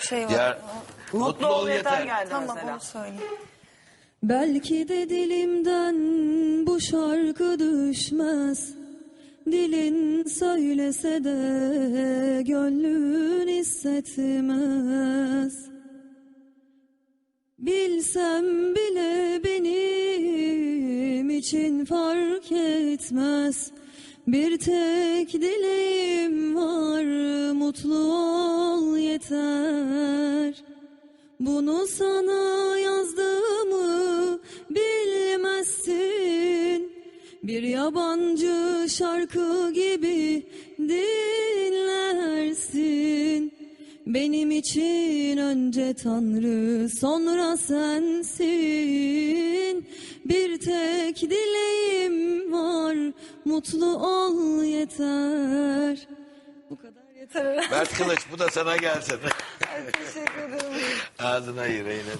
şey var. Diğer Mutlu ol yeter geldi Tamam mesela. onu söyle. Belki de dilimden bu şarkı düşmez Dilin söylese de gönlün hissetmez Bilsem bile benim için fark etmez Bir tek dileğim var mutlu yeter. Bunu sana yazdığımı bilmezsin. Bir yabancı şarkı gibi dinlersin. Benim için önce Tanrı sonra sensin. Bir tek dileğim var mutlu ol yeter. Bu kadar herhalde. Mert Kılıç bu da sana gelsin. Teşekkür ederim. Ağzına yüreğine.